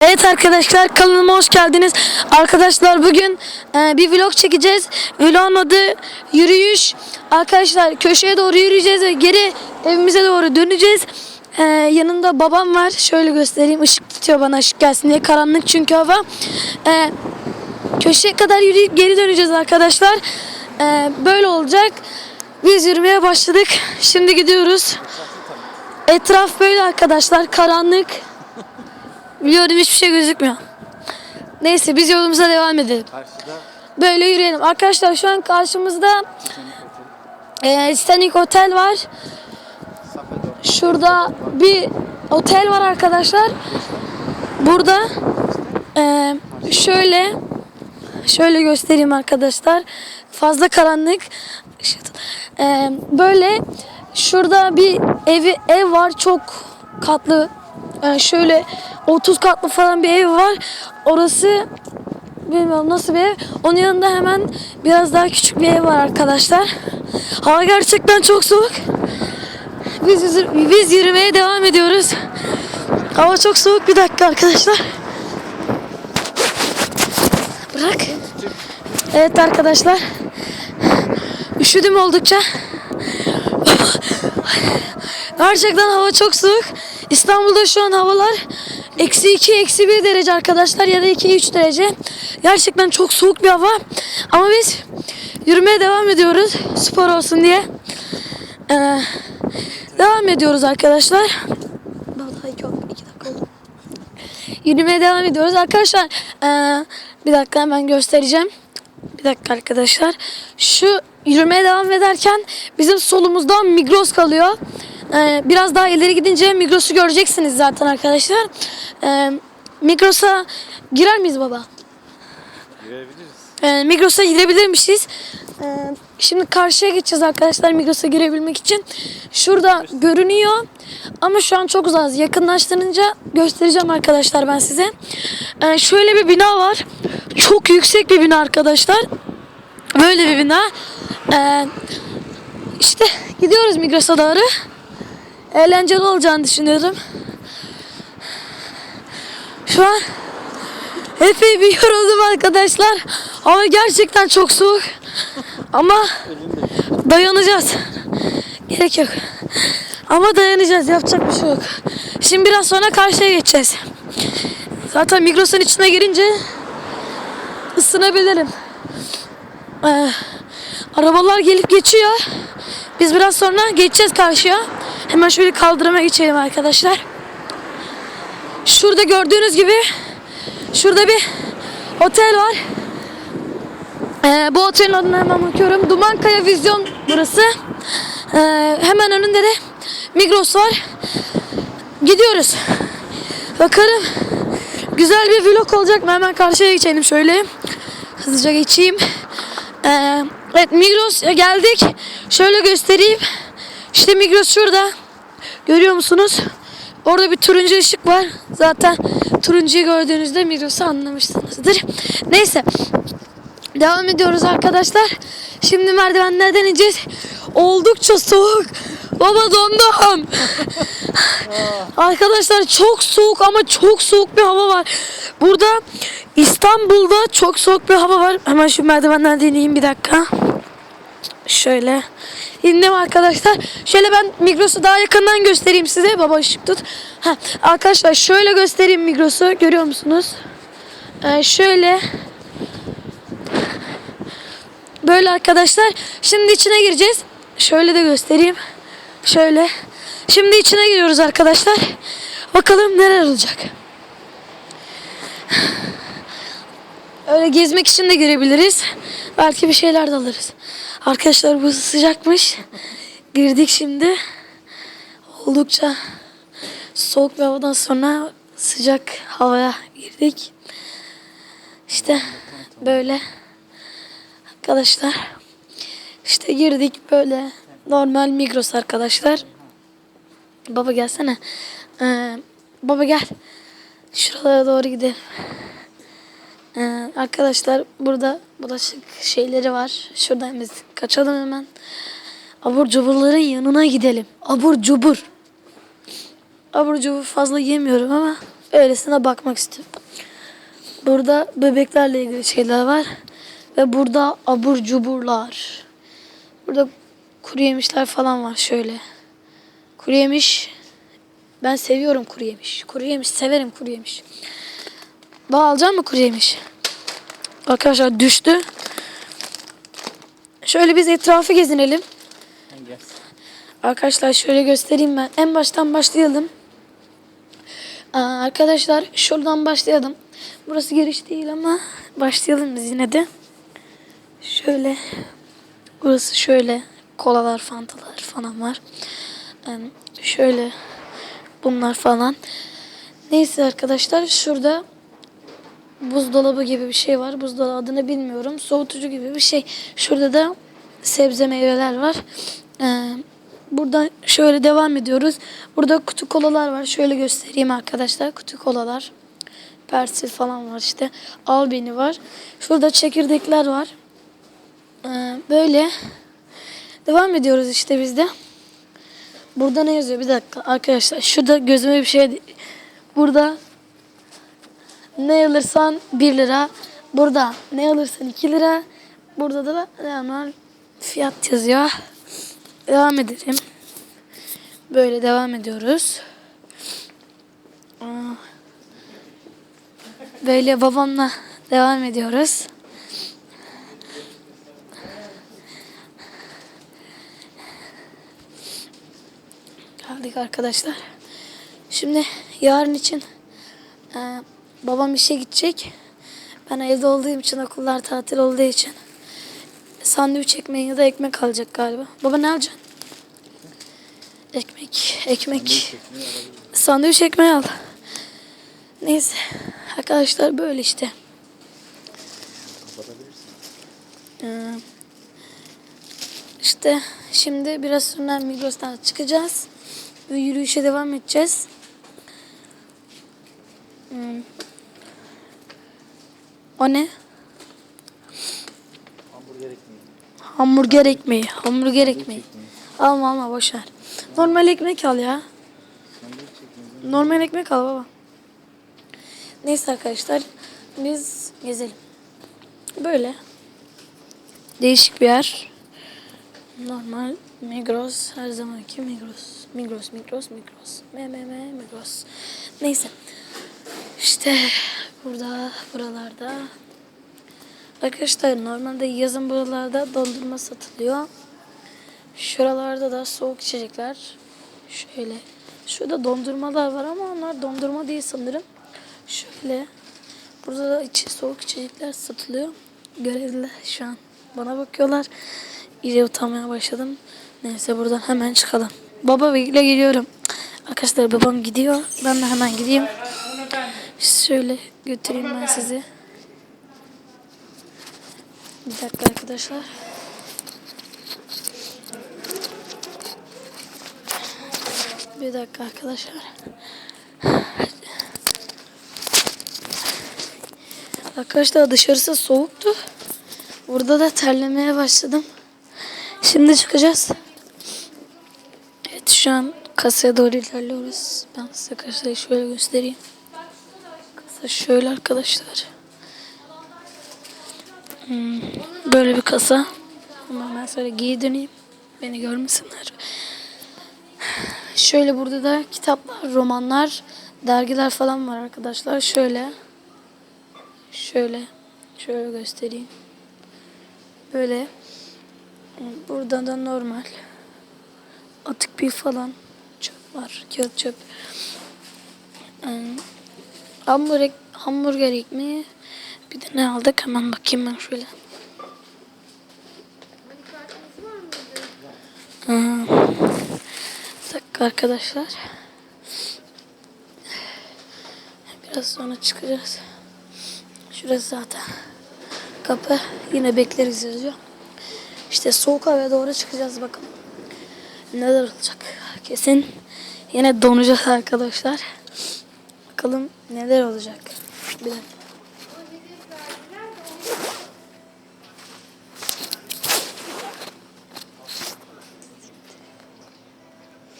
Evet arkadaşlar kanalıma hoş geldiniz. Arkadaşlar bugün e, bir vlog çekeceğiz. Vlogun adı yürüyüş. Arkadaşlar köşeye doğru yürüyeceğiz ve geri evimize doğru döneceğiz. E, yanında babam var. Şöyle göstereyim. Işık tutuyor bana ışık gelsin diye. Karanlık çünkü hava. E, köşeye kadar yürüyüp geri döneceğiz arkadaşlar. E, böyle olacak. Biz yürümeye başladık. Şimdi gidiyoruz. Etraf böyle arkadaşlar. Karanlık. Biliyorum hiçbir şey gözükmüyor. Neyse biz yolumuza devam edelim. Karşıda Böyle yürüyelim. Arkadaşlar şu an karşımızda e, Otel var. Safedo. Şurada bir otel var arkadaşlar. Burada e, şöyle şöyle göstereyim arkadaşlar. Fazla karanlık. E, böyle şurada bir evi ev var çok katlı. Yani şöyle 30 katlı falan bir ev var. Orası bilmiyorum nasıl bir ev. Onun yanında hemen biraz daha küçük bir ev var arkadaşlar. Hava gerçekten çok soğuk. Biz, biz yürümeye devam ediyoruz. Hava çok soğuk. Bir dakika arkadaşlar. Bırak. Evet arkadaşlar. Üşüdüm oldukça. Gerçekten hava çok soğuk. İstanbul'da şu an havalar eksi 2, eksi 1 derece arkadaşlar ya da 2-3 derece. Gerçekten çok soğuk bir hava. Ama biz yürümeye devam ediyoruz spor olsun diye. Ee, devam ediyoruz arkadaşlar. Vallahi yok, iki dakika oldu. Yürümeye devam ediyoruz arkadaşlar. ee, bir dakika hemen göstereceğim. Bir dakika arkadaşlar. Şu yürümeye devam ederken bizim solumuzda Migros kalıyor. Ee, biraz daha ileri gidince Migros'u göreceksiniz zaten arkadaşlar. Ee, Migros'a girer miyiz baba? girebiliriz. Ee, Migros'a girebilirmişiz. Ee, şimdi karşıya geçeceğiz arkadaşlar Migros'a girebilmek için. Şurada görünüyor ama şu an çok uzağız. Yakınlaştırınca göstereceğim arkadaşlar ben size. Ee, şöyle bir bina var. Çok yüksek bir bina arkadaşlar. Böyle bir bina. Ee, işte gidiyoruz Migros'a doğru. Eğlenceli olacağını düşünüyorum. Şu an epey bir yoruldum arkadaşlar. Hava gerçekten çok soğuk. Ama dayanacağız. Gerek yok. Ama dayanacağız. Yapacak bir şey yok. Şimdi biraz sonra karşıya geçeceğiz. Zaten Migros'un içine girince ısınabilirim. Ee, arabalar gelip geçiyor. Biz biraz sonra geçeceğiz karşıya. Hemen şöyle kaldırıma geçelim arkadaşlar. Şurada gördüğünüz gibi şurada bir otel var. Ee, bu otelin adını hemen bakıyorum. Dumankaya Vizyon burası. Ee, hemen önünde de Migros var. Gidiyoruz. Bakalım güzel bir vlog olacak mı? Hemen karşıya geçelim şöyle. Hızlıca geçeyim. Ee, evet Migros geldik. Şöyle göstereyim. İşte Migros şurada. Görüyor musunuz? Orada bir turuncu ışık var. Zaten turuncuyu gördüğünüzde Migros'u anlamışsınızdır. Neyse. Devam ediyoruz arkadaşlar. Şimdi merdivenlerden ineceğiz. Oldukça soğuk. Baba dondum. arkadaşlar çok soğuk ama çok soğuk bir hava var. Burada İstanbul'da çok soğuk bir hava var. Hemen şu merdivenlerden ineyim bir dakika. Şöyle. İndim arkadaşlar. Şöyle ben Migros'u daha yakından göstereyim size. Baba ışık tut. Ha, arkadaşlar şöyle göstereyim Migros'u. Görüyor musunuz? Ee, şöyle. Böyle arkadaşlar. Şimdi içine gireceğiz. Şöyle de göstereyim. Şöyle. Şimdi içine giriyoruz arkadaşlar. Bakalım neler olacak. Öyle gezmek için de girebiliriz. Belki bir şeyler de alırız. Arkadaşlar bu sıcakmış. Girdik şimdi. Oldukça soğuk bir havadan sonra sıcak havaya girdik. İşte böyle arkadaşlar. İşte girdik böyle normal Migros arkadaşlar. Baba gelsene. Ee, baba gel. Şuralara doğru gidelim. Ee, arkadaşlar burada bulaşık şeyleri var. Şuradan biz kaçalım hemen. Abur cuburların yanına gidelim. Abur cubur. Abur cubur fazla yemiyorum ama öylesine bakmak istiyorum. Burada bebeklerle ilgili şeyler var. Ve burada abur cuburlar. Burada kuru yemişler falan var şöyle. Kuru yemiş. Ben seviyorum kuru yemiş. Kuru yemiş severim kuru yemiş. Bana alacak mı kuru yemiş? Arkadaşlar düştü. Şöyle biz etrafı gezinelim. Arkadaşlar şöyle göstereyim ben. En baştan başlayalım. Aa, arkadaşlar şuradan başlayalım. Burası giriş değil ama başlayalım biz yine de. Şöyle. Burası şöyle. Kolalar, fantalar falan var. Ee, şöyle. Bunlar falan. Neyse arkadaşlar şurada buzdolabı gibi bir şey var. Buzdolabı adını bilmiyorum. Soğutucu gibi bir şey. Şurada da sebze meyveler var. Ee, buradan şöyle devam ediyoruz. Burada kutu kolalar var. Şöyle göstereyim arkadaşlar. Kutu kolalar. Persil falan var işte. Albini var. Şurada çekirdekler var. Ee, böyle devam ediyoruz işte biz de. Burada ne yazıyor? Bir dakika arkadaşlar. Şurada gözüme bir şey burada ne alırsan 1 lira. Burada ne alırsan 2 lira. Burada da normal fiyat yazıyor. Devam edelim. Böyle devam ediyoruz. Böyle babamla devam ediyoruz. Geldik arkadaşlar. Şimdi yarın için ee, babam işe gidecek. Ben evde olduğum için okullar tatil olduğu için sandviç ekmeği ya da ekmek alacak galiba. Baba ne alacaksın? Ekmek, ekmek. Sandviç ekmeği al. Neyse arkadaşlar böyle işte. Ee, işte şimdi biraz sonra Migros'tan çıkacağız. Ve yürüyüşe devam edeceğiz. Hmm. O ne? Hamburger ekmeği. Hamburger ekmeği. Hamburger ekmeği. Alma alma boş ver. Normal ekmek al ya. Normal ekmek al baba. Neyse arkadaşlar biz gezelim. Böyle. Değişik bir yer. Normal Migros her zamanki Migros. Migros, Migros, Migros. Me me me Migros. Neyse. İşte burada, buralarda. Arkadaşlar normalde yazın buralarda dondurma satılıyor. Şuralarda da soğuk içecekler. Şöyle. Şurada dondurmalar var ama onlar dondurma değil sanırım. Şöyle. Burada da içi soğuk içecekler satılıyor. Görevliler şu an bana bakıyorlar. İyice utanmaya başladım. Neyse buradan hemen çıkalım. Baba ile geliyorum. Arkadaşlar babam gidiyor. Ben de hemen gideyim. Şöyle götüreyim ben sizi. Bir dakika arkadaşlar. Bir dakika arkadaşlar. Arkadaşlar dışarısı soğuktu. Burada da terlemeye başladım. Şimdi çıkacağız. Evet şu an kasaya doğru ilerliyoruz. Ben size kasayı şöyle göstereyim. Kasa şöyle arkadaşlar. Hmm, böyle bir kasa. Ama ben şöyle geri döneyim. Beni görmesinler. Şöyle burada da kitaplar, romanlar, dergiler falan var arkadaşlar. Şöyle. Şöyle. Şöyle göstereyim. Böyle. Burada da normal. Atık bir falan çöp var. Kağıt çöp. Ee, hamburger, hamburger ekmeği. Bir de ne aldık? Hemen bakayım ben şöyle. Aa, dakika arkadaşlar. Biraz sonra çıkacağız. Şurası zaten kapı. Yine bekleriz yazıyor. İşte soğuk havaya doğru çıkacağız bakalım. Neler olacak? Kesin yine donacağız arkadaşlar. Bakalım neler olacak. Bir dakika.